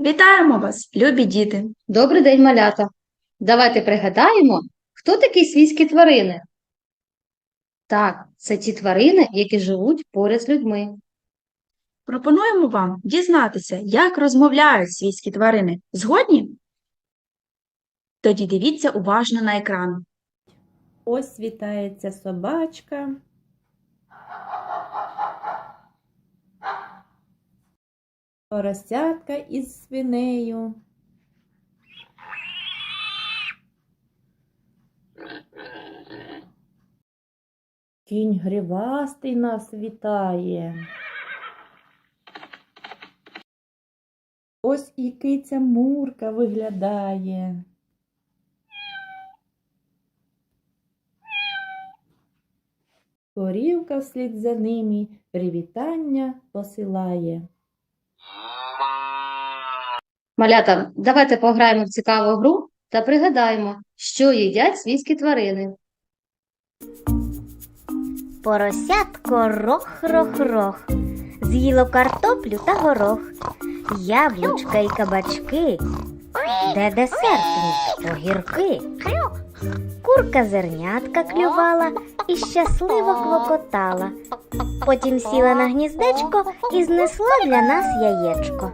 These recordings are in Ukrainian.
Вітаємо вас, любі діти! Добрий день, малята. Давайте пригадаємо, хто такі свійські тварини. Так, це ті тварини, які живуть поряд з людьми. Пропонуємо вам дізнатися, як розмовляють свійські тварини. Згодні? Тоді дивіться уважно на екран. Ось вітається собачка. Поросятка із свинею. Кінь гривастий нас вітає. Ось і киця Мурка виглядає. Корівка вслід за ними привітання посилає. Малята, давайте пограємо в цікаву гру та пригадаємо, що їдять свійські тварини. Поросятко рох-рох-рох, з'їло картоплю та горох, яблучка й кабачки, де десертні огірки. Курка зернятка клювала і щасливо клокотала. Потім сіла на гніздечко і знесла для нас яєчко.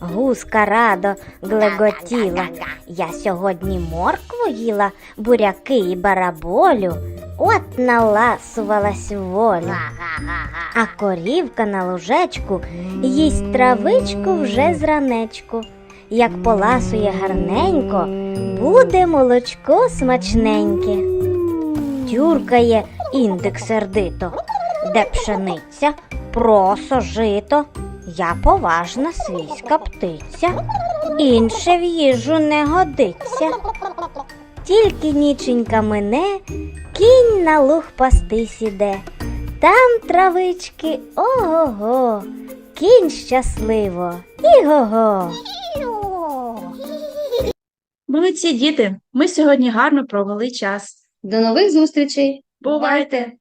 Гуска радо глеготіла. Я сьогодні моркву їла, буряки і бараболю. От наласувалась волю. А корівка на ложечку їсть травичку вже зранечку. Як поласує гарненько, буде молочко смачненьке. Тюркає індик сердито, де пшениця, просо, жито. Я поважна свійська птиця, інше в їжу не годиться. Тільки ніченька мине, кінь на луг пастись іде. Там травички ого-го, кінь щасливо, іго-го. Молодці діти! Ми сьогодні гарно провели час. До нових зустрічей! Бувайте!